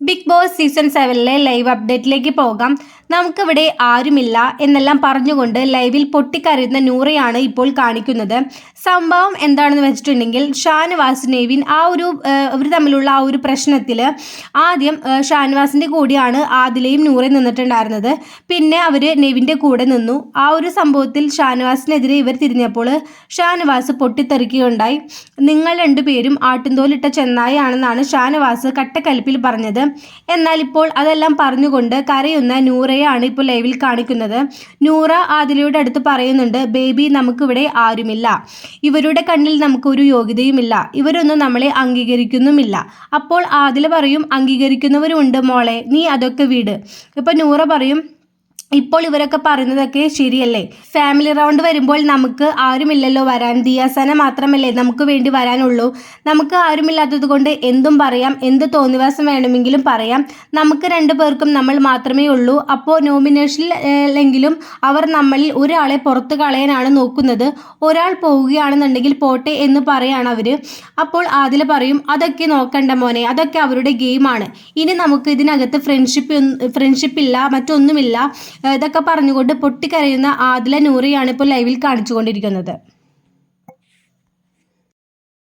Big boss season സെവനിലെ live അപ്ഡേറ്റിലേക്ക് പോകാം. നമുക്കിവിടെ ആരുമില്ല എന്നെല്ലാം പറഞ്ഞുകൊണ്ട് ലൈവിൽ പൊട്ടിക്കരയുന്ന നൂറയാണ് ഇപ്പോൾ കാണിക്കുന്നത്. സംഭവം എന്താണെന്ന് വെച്ചിട്ടുണ്ടെങ്കിൽ ഷാനവാസ് നെവിൻ ആ ഒരു അവർ തമ്മിലുള്ള ആ ഒരു പ്രശ്നത്തിൽ ആദ്യം ഷാനവാസിന്റെ കൂടെയാണ് ആദിലയും നൂറയും നിന്നിട്ടുണ്ടായിരുന്നത്. പിന്നെ അവർ നെവിന്റെ കൂടെ നിന്നു. ആ ഒരു സംഭവത്തിൽ ഷാനുവാസിനെതിരെ ഇവർ തിരിഞ്ഞപ്പോൾ ഷാനവാസ് പൊട്ടിത്തെറിക്കുകയുണ്ടായി. നിങ്ങൾ രണ്ടുപേരും ആട്ടിൻതോലിട്ട ചെന്നായാണെന്നാണ് ഷാനവാസ് കട്ടക്കലിപ്പിൽ പറഞ്ഞത്. എന്നാൽ ഇപ്പോൾ അതെല്ലാം പറഞ്ഞുകൊണ്ട് കരയുന്ന നൂറയാണ് ഇപ്പോൾ ലൈവിൽ കാണിക്കുന്നത്. നൂറ ആദിലയുടെ അടുത്ത് പറയുന്നുണ്ട് ബേബി നമുക്കിവിടെ ആരുമില്ല. ഇവരുടെ കണ്ണിൽ നമുക്ക് ഒരു യോഗ്യതയുമില്ല. ഇവരൊന്നും നമ്മളെ അംഗീകരിക്കുന്നുമില്ല. അപ്പോൾ ആദില പറയും അംഗീകരിക്കുന്നവരുണ്ട് മോളെ നീ അതൊക്കെ വീട്. ഇപ്പം നൂറ പറയും ഇപ്പോൾ ഇവരൊക്കെ പറയുന്നതൊക്കെ ശരിയല്ലേ? ഫാമിലി റൗണ്ട് വരുമ്പോൾ നമുക്ക് ആരുമില്ലല്ലോ വരാൻ. ദിയാസന മാത്രമല്ലേ നമുക്ക് വേണ്ടി വരാനുള്ളൂ. നമുക്ക് ആരുമില്ലാത്തത് കൊണ്ട് എന്തും പറയാം എന്ത് തോന്നിവാസം വേണമെങ്കിലും പറയാം. നമുക്ക് രണ്ടു പേർക്കും നമ്മൾ മാത്രമേ ഉള്ളൂ. അപ്പോൾ നോമിനേഷനിലെങ്കിലും അവർ നമ്മളിൽ ഒരാളെ പുറത്ത് കളയാനാണ് നോക്കുന്നത്. ഒരാൾ പോവുകയാണെന്നുണ്ടെങ്കിൽ പോട്ടെ എന്ന് പറയാണ് അവർ അപ്പോൾ ആദില പറയും അതൊക്കെ നോക്കണ്ട മോനെ അതൊക്കെ അവരുടെ ഗെയിമാണ് ഇനി നമുക്ക് ഇതിനകത്ത് ഫ്രണ്ട്ഷിപ്പ് ഫ്രണ്ട്ഷിപ്പ് ഇല്ല മറ്റൊന്നുമില്ല. ഇതൊക്കെ പറഞ്ഞുകൊണ്ട് പൊട്ടിക്കരയുന്ന ആദില നൂറിയാണ് ഇപ്പോൾ ലൈവിൽ കാണിച്ചുകൊണ്ടിരിക്കുന്നത്.